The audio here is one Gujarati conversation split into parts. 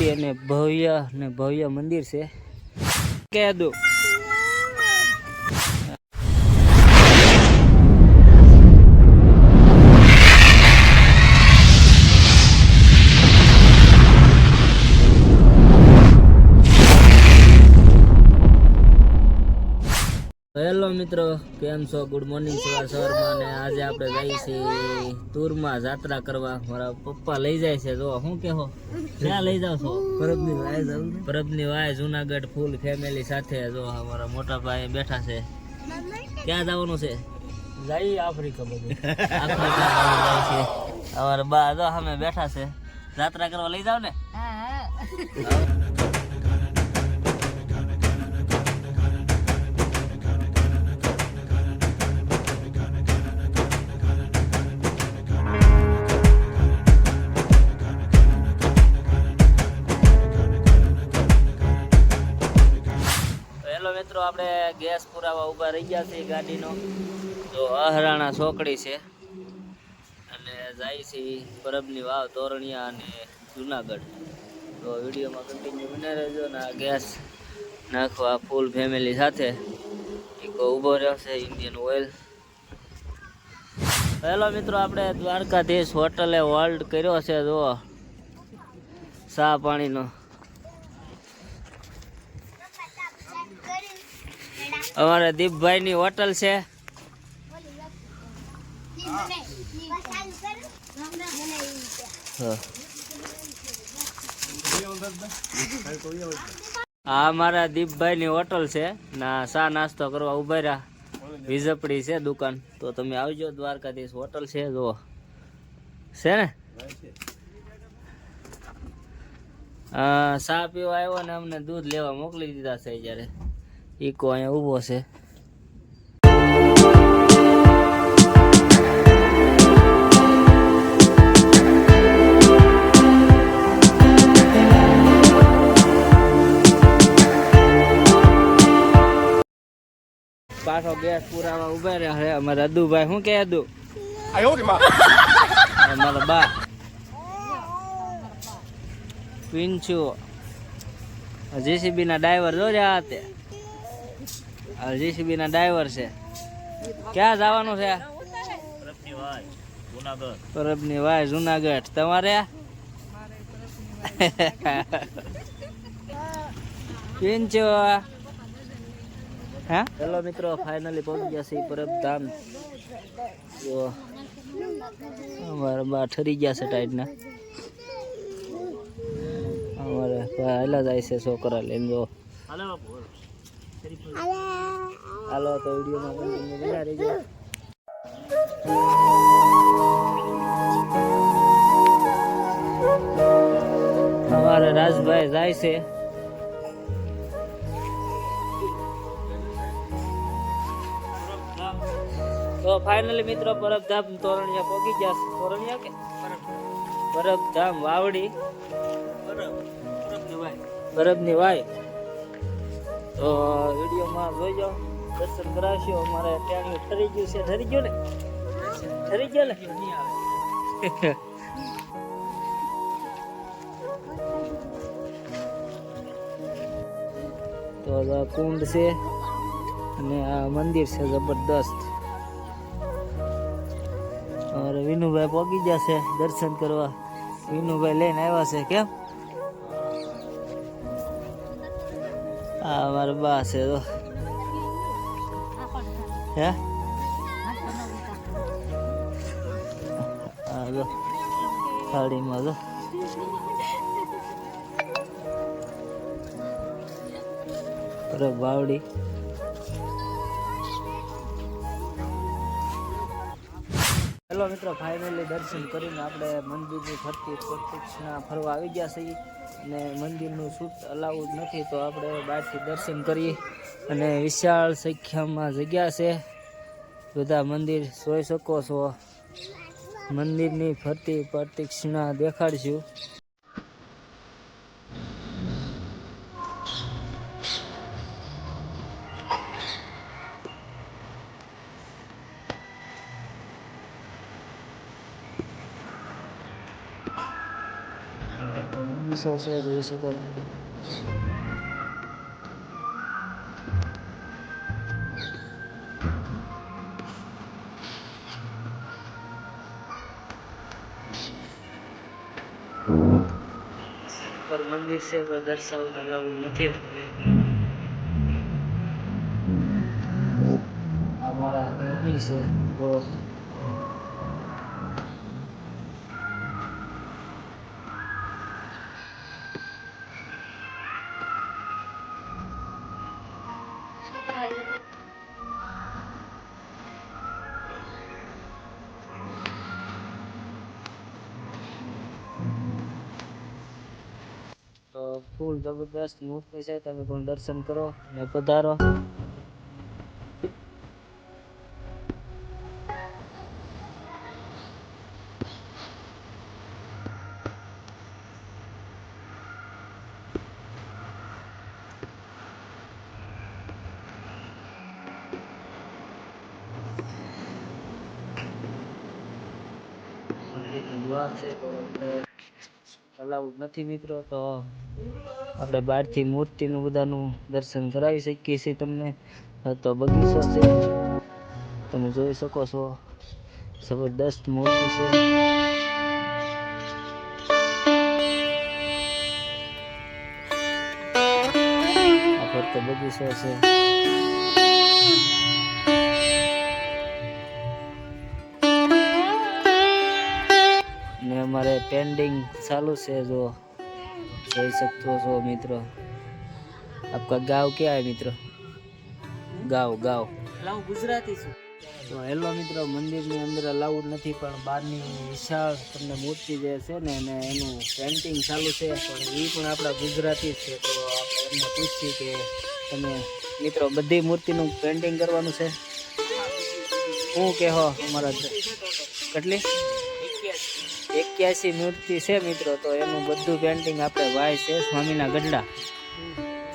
ભક્તિ અને ભવ્ય ને ભવ્ય મંદિર છે. કે મિત્રો કેમ છો? ગુડ મોર્નિંગ સવાર સવારમાં અને આજે આપણે જઈએ છીએ ટૂરમાં જાત્રા કરવા. મારા પપ્પા લઈ જાય છે જો શું કેહો? ક્યાં લઈ જાવ છો? પરબની વાય જાવ પરબની વાય જુનાગઢ ફૂલ ફેમિલી સાથે જો મારા મોટા ભાઈ બેઠા છે. ક્યાં જવાનું છે? જઈ આફ્રિકા બધું. આફ્રિકા જાય છે. અમારા બા જો અમે બેઠા છે. જાત્રા કરવા લઈ જાવ ને? હેલો આપણે ગેસ પુરાવા ઊભા રહી ગયા છીએ ગાડીનો. તો અહરાણા ચોકડી છે. અને જાય છે પરબની વાવ તોરણિયા અને જુનાગઢ. તો વિડીયોમાં કન્ટિન્યુ બને રહેજો ને આ ગેસ નાખવા ફૂલ ફેમિલી સાથે. એક ઊભો છે ઇન્ડિયન ઓઇલ હેલો મિત્રો, આપણે દ્વારકાધીશ હોટલે હોલ્ડ કર્યો છે, જુઓ. ચા પાણીનો. અમારા દીપભાઈની હોટલ છે. હા. મારા દીપભાઈની હોટલ છે. ના ચા નાસ્તો કરવા ઊભા રહ્યા. વિઝપડી છે દુકાન. તો તમે આવજો, દ્વારકાધીશ હોટલ છે, જુઓ. છે ને? ચા પીવા આવ્યો ને અમને દૂધ લેવા મોકલી દીધા છે જ્યારે ઈકો અહીંયા ઊભો છે? પાછો ગેસ પુરાવા ઊભા રહ્યા છે. અમારા અદુભાઈ શું કે અદુ અમારા બા. પિંચુ જેસીબી ના ડ્રાઈવર જો રહ્યા તે. આ જેસીબી ના ડ્રાઈવર છે. ક્યાં જવાનું છે? પરબની વાય જુનાગઢ. તમારે? પિંચો હા? હેલો મિત્રો ફાઇનલી પહોંચી ગયા છે પરબ ધામ. જો અમારા બા ઠરી ગયા છે ટાઈટના અમારે પહેલા જાય છે છોકરા લઈને જો. હાલો તો વિડીયોમાં કન્ટિન્યુ બન્યા રહેજો અમારે રાજભાઈ જાય છે. તો ફાઇનલી મિત્રો પરબધામ તોરણિયા પહોંચી ગયા. તોરણિયા કે? પરબધામ વાવડી. બરફની વાય. તો વિડીયોમાં જોઈજો દર્શન કરાવશો, અમારે ત્યાં ઠરી ગયું છે, ઠરી ગયું ને? ઠરી ગયો ને? તો આ કુંડ છે અને આ મંદિર છે જબરદસ્ત. વિનુભાઈ પહોંચી જશે દર્શન કરવા. વિનુભાઈ લઈને આવ્યા છે, કેમ? આ મારા બા છે તો હે જો થાળીમાં જો અરે બાવડી હેલો મિત્રો ફાઇનલી દર્શન કરીને આપણે મંદિરની ફરતી પ્રદક્ષિણા ફરવા આવી ગયા છીએ. અને મંદિરનું શૂટ અલાઉડ નથી, તો આપણે બહારથી દર્શન કરીએ. અને વિશાળ સંખ્યામાં જગ્યા છે. બધા મંદિર જોઈ શકો છો. મંદિરની ફરતી પ્રદક્ષિણા દેખાડશું. બગીચો છે જોઈ શકો પર મંદિર છે પણ દર્શન કરવાનું નથી અમારા છે ફૂલ જબરદસ્ત મૂર્તિ છે તમે પણ દર્શન કરો ને પધારો. મંદિરની છે અલાઉડ નથી મિત્રો, તો આપણે બહારથી મૂર્તિનું બધાનું દર્શન કરાવી શકીએ છીએ તમને. તો બગીચો છે. તમે જોઈ શકો છો. જબરદસ્ત મૂર્તિ છે. ફરતો બગીચો છે. પેન્ડિંગ ચાલુ છે જો. જોઈ શકતો છો મિત્રો. આપકા ગાવ ક્યાં હે મિત્રો? ગાવ ગાવ. લાવ ગુજરાતી છું. તો હેલો મિત્રો મંદિરની અંદર અલાઉડ નથી પણ બહારની વિશાળ તમને મૂર્તિ જે છે ને એને એનું પેન્ટિંગ ચાલુ છે પણ એ પણ આપણા ગુજરાતી છે. તો આપણે એમને પૂછીએ કે તમે મિત્રો બધી મૂર્તિનું પેન્ટિંગ કરવાનું છે? શું કહેવો અમારા કેટલી? એક્યાસી મૂર્તિ છે મિત્રો, તો એનું બધું પેન્ટિંગ આપણે વાય છે, સ્વામીના ગઢડા.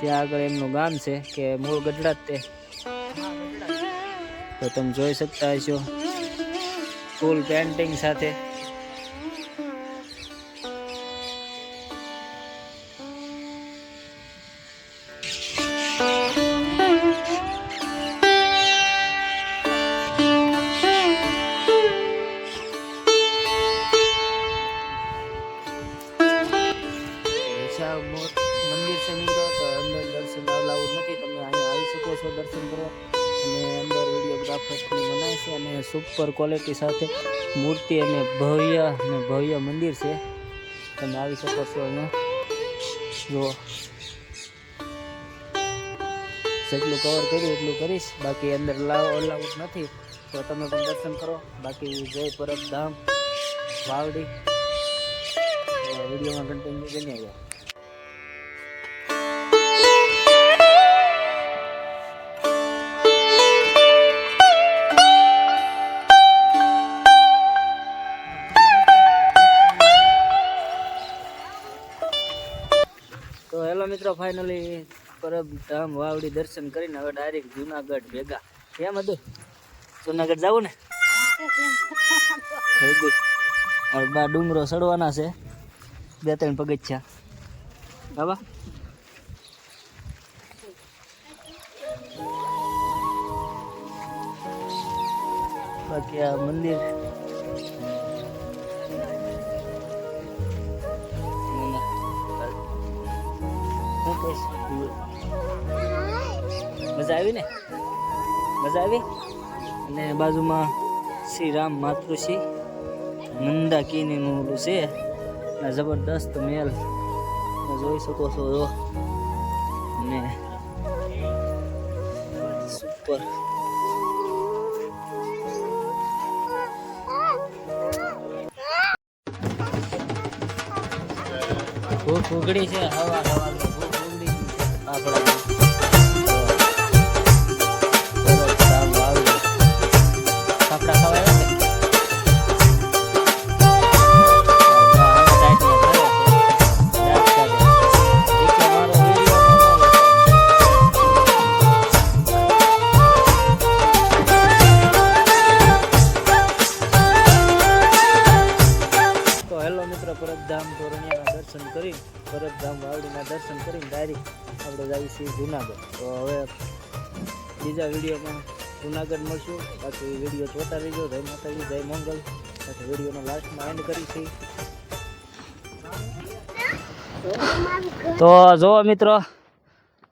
ત્યાં આગળ એમનું ગામ છે, કે મૂળ ગઢડા જ તે. તો તમે જોઈ શકતા હશો. ફૂલ પેન્ટિંગ સાથે. મંદિર છે મિત્રો, તો અંદર દર્શન અલાઉડ નથી. તમે અહીંયા આવી શકો છો દર્શન કરો અને અંદર વિડીયોગ્રાફર્સની મનાય છે અને સુપર ક્વોલિટી સાથે મૂર્તિ અને ભવ્ય અને ભવ્ય મંદિર છે. તમે આવી શકો છો અહીંયા. જુઓ જેટલું કવર કર્યું એટલું કરીશ. બાકી અંદર લાવ અલાઉડ નથી. તો તમે પણ દર્શન કરો. બાકી જય પરબ ધામ, વાવડી. વિડીયોમાં કન્ટિન્યુ બની જાય મિત્રો ફાઇનલી પરબ ધામ વાવડી દર્શન કરીને હવે ડાયરેક્ટ જુનાગઢ ભેગા. કેમ હતું જુનાગઢ જવું ને? વેરી ગુડ હવે બા ડુંગરો ચડવાના છે. બે ત્રણ પગથિયા બાબા બાકી આ મંદિર મજા આવી ને? મજા આવી? અને બાજુમાં શ્રી રામ માતૃશ્રી મંદાકીનીનું ઓલું છે. જબરદસ્ત મેલ. જોઈ શકો છો, જો. ને સુપર ભૂખ ઉગડી છે હવા હવા. તોરણિયાના દર્શન કરી પરબધામ વાવડીના દર્શન કરીને ડાયરેક્ટ આપણે જઈએ છીએ જુનાગઢ. તો હવે બીજા વિડીયોમાં જુનાગઢ મળશું. બાકી વીડિયો જોતા રહીજો. જય માતાજી, જય મંગલ. પછી વિડીયોનો લાસ્ટમાં એન્ડ કરીશું તો જો મિત્રો